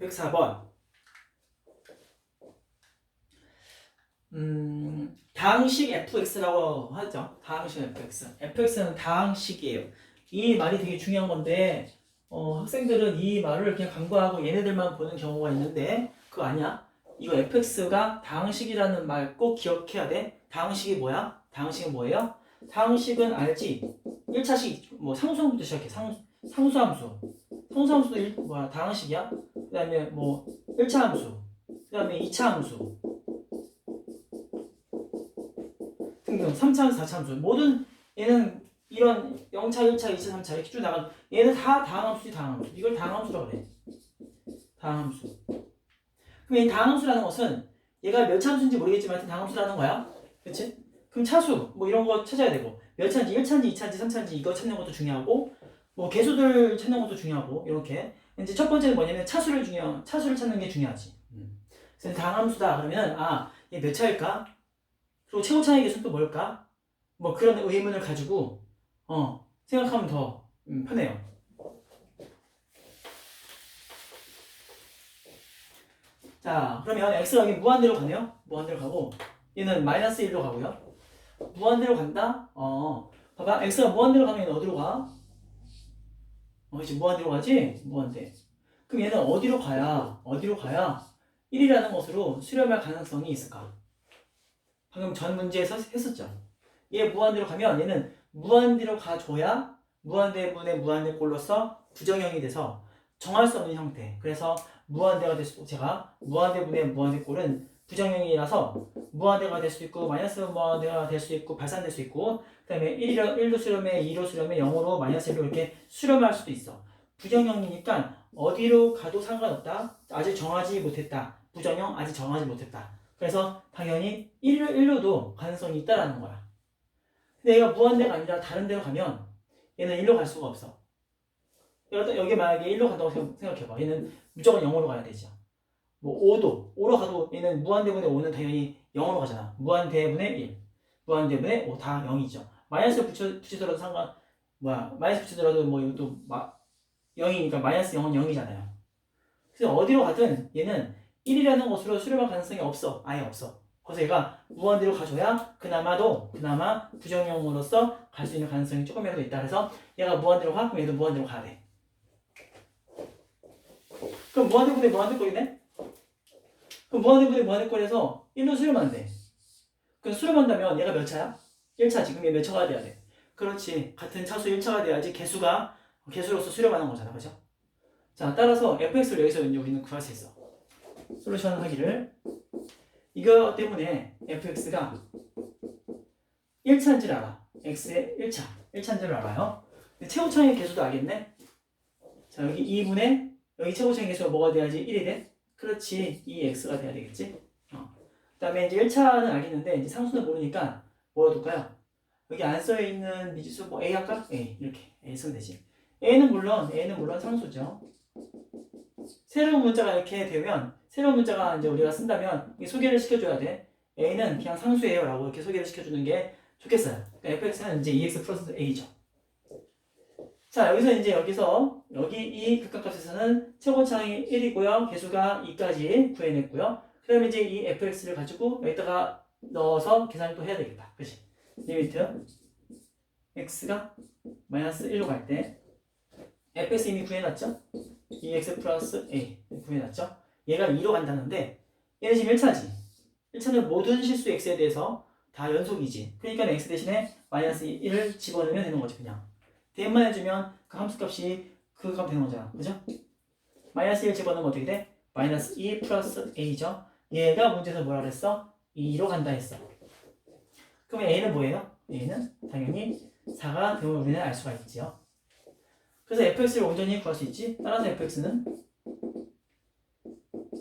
104번. 음, 다항식 fx라고 하죠. 다항식 fx. fx는 다항식이에요. 이 말이 되게 중요한 건데 어, 학생들은 이 말을 그냥 간과하고 얘네들만 보는 경우가 있는데 그거 아니야. 이거 fx가 다항식이라는 말 꼭 기억해야 돼. 다항식이 뭐야? 다항식은 뭐예요? 다항식은 알지? 1차식 뭐 상수함부터 시작해. 상, 상수함수. 상수함수도 일, 뭐야? 다항식이야? 그 다음에 뭐 1차 함수. 그 다음에 2차 함수. 등등 3차 함수, 4차 함수. 모든 얘는 이런 0차, 1차, 2차, 3차 이렇게 쭉 나가 얘는 다 다항함수지 다항함수. 이걸 다항함수라고 그래. 다항함수. 그럼 이 다항함수라는 것은 얘가 몇 차함수인지 모르겠지만 다항함수라는 거야. 그치? 그럼 차수 뭐 이런 거 찾아야 되고 몇 차인지 1차인지 2차인지 3차인지 이거 찾는 것도 중요하고 뭐 개수들 찾는 것도 중요하고 이렇게 이제 첫 번째는 뭐냐면 차수를 중요 차수를 찾는 게 중요하지. 그래서 다항함수다 그러면 아 얘 몇 차일까? 그리고 최고차의 개수는 또 뭘까? 뭐 그런 의문을 가지고 어 생각하면 더 음, 편해요. 자 그러면 x가 여기 무한대로 가네요. 무한대로 가고 얘는 마이너스 1로 가고요. 무한대로 간다? 어 봐봐 x가 무한대로 가면 얘는 어디로 가? 어 지금 무한대로 가지? 무한대. 그럼 얘는 어디로 가야 어디로 가야 1이라는 것으로 수렴할 가능성이 있을까? 방금 전 문제에서 했었죠. 얘 무한대로 가면 얘는 무한대로 가줘야 무한대분의 무한대꼴로서 부정형이 돼서 정할 수 없는 형태. 그래서 무한대가 될 수도 제가 무한대분의 무한대꼴은 부정형이라서 무한대가 될 수도 있고 마이너스 무한대가 될 수도 있고 발산될 수 있고 그 다음에 1로, 1로 수렴에 2로 수렴에 0으로 마이너스 1로 이렇게 수렴할 수도 있어. 부정형이니까 어디로 가도 상관없다. 아직 정하지 못했다. 부정형 아직 정하지 못했다. 그래서 당연히 1로, 1로도 가능성이 있다라는 거야. 근데 얘가 무한대가 아니라 다른 데로 가면 얘는 1로 갈 수가 없어. 여기, 만약에 1로 간다고 생각- 생각해봐. 얘는 무조건 0으로 가야 되죠. 뭐 5도, 5로 가도 얘는 무한대분의 5는 당연히 0으로 가잖아. 무한대분의 1, 무한대분의 5 다 0이죠. 마이너스 붙여, 붙이더라도 상관, 뭐야, 마이너스 붙이더라도 뭐 이것도 마, 0이니까 마이너스 0은 0이잖아요. 그래서 어디로 가든 얘는 1이라는 것으로 수렴할 가능성이 없어. 아예 없어. 그래서 얘가 무한대로 가줘야 그나마도 그나마 부정형으로서 갈 수 있는 가능성이 조금이라도 있다. 그래서 얘가 무한대로 가? 그럼 얘도 무한대로 가야 돼. 그럼 무한대분의 무한대꼴이네? 그럼 무한대분의 무한대꼴에서 1로 수렴하면 돼. 그럼 수렴한다면 얘가 몇 차야? 1차 지금 얘몇 차가 돼야 돼? 그렇지. 같은 차수 1차가 돼야지 개수가 개수로서 수렴하는 거잖아. 그죠? 자, 따라서 fx를 여기서 우리는 구할 수 있어. 솔루션 하기를 이거 때문에 fx가 1차인 줄 알아. x의 1차. 1차인 줄 알아요. 최고차의 개수도 알겠네. 자, 여기 2분의 여기 최고차의 개수가 뭐가 돼야지 1이 돼? 그렇지. 2x가 돼야 되겠지? 어. 그 다음에 이제 1차는 알겠는데 이제 상수는 모르니까 뭐라 둘까요? 여기 안 써 있는 미지수 뭐 a 할까? a 이렇게 a 쓰면 되지. a는 물론 a는 물론 상수죠. 새로운 문자가 이렇게 되면 새로운 문자가 이제 우리가 쓴다면 이 소개를 시켜줘야 돼. a는 그냥 상수예요 라고 이렇게 소개를 시켜주는 게 좋겠어요. 그러니까 fx는 이제 2x 플러스 a죠. 자 여기서 이제 여기서 여기 이 극각값에서는 최고차항이 1이고요. 개수가 2까지 구해냈고요. 그 다음에 이제 이 fx를 가지고 여기다가 넣어서 계산을 또 해야 되겠다. 그치? 리미트 x가 마이너스 1로 갈 때 fx 이미 구해놨죠? 2x 플러스 a 구해놨죠? 얘가 2로 간다는데 얘는 지금 1차지 1차는 모든 실수 x에 대해서 다 연속이지 그러니까 x 대신에 마이너스 1을 집어넣으면 되는 거지 그냥 대입만 해주면 그 함수값이 그값 되는 거잖아 그죠? 마이너스 1 집어넣으면 어떻게 돼? 마이너스 2 플러스 a죠 얘가 문제에서 뭐라 그랬어? 2로 간다 했어 그러면 a는 뭐예요? a는 당연히 4가 되면 우리는 알 수가 있지요 그래서 fx를 온전히 구할 수 있지. 따라서 fx는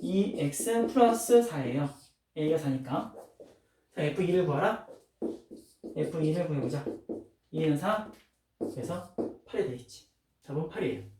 2x 플러스 4예요. a가 4니까. 자, f2를 구하라. f2를 구해보자. 2는 4. 그래서 8이 되겠지. 답은 8이에요.